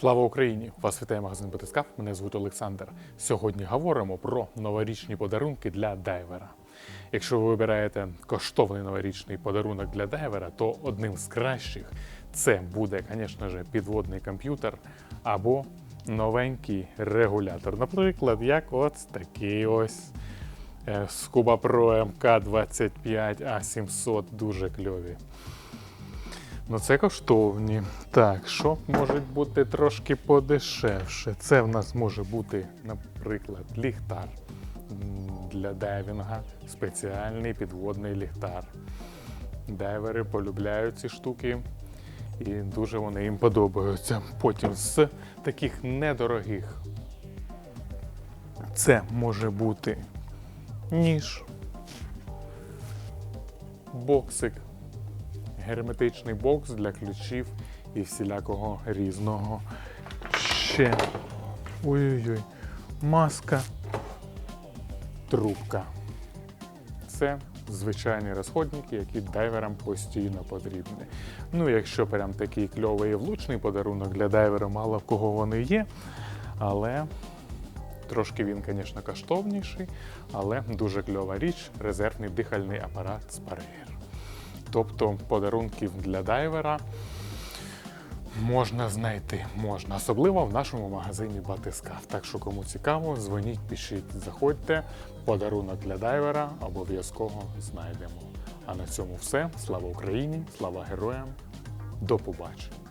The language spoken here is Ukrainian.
Слава Україні! Вас вітає магазин Батискаф. Мене звуть Олександр. Сьогодні говоримо про новорічні подарунки для дайвера. Якщо ви вибираєте коштовний новорічний подарунок для дайвера, то одним з кращих це буде, звісно ж, підводний комп'ютер або новенький регулятор. Наприклад, як от такий ось Scuba MK25 A700 дуже кльові. Ну, це коштовні. Так, що може бути трошки подешевше? Це в нас може бути, наприклад, ліхтар для дайвінга, спеціальний підводний ліхтар. Дайвери полюбляють ці штуки і дуже вони їм подобаються. Потім з таких недорогих. Це може бути ніж, боксик герметичний бокс для ключів і всілякого різного. Ще ой-ой-ой, маска, трубка. Це звичайні розходники, які дайверам постійно потрібні. Ну, якщо прям такий кльовий і влучний подарунок для дайвера, мало в кого вони є, але трошки він, звісно, коштовніший, але дуже кльова річ резервний дихальний апарат Sparrier. Тобто подарунків для дайвера можна знайти, можна, особливо в нашому магазині Батискаф. Так що кому цікаво, дзвоніть, пишіть, заходьте. Подарунок для дайвера обов'язково знайдемо. А на цьому все. Слава Україні, слава героям. До побачення.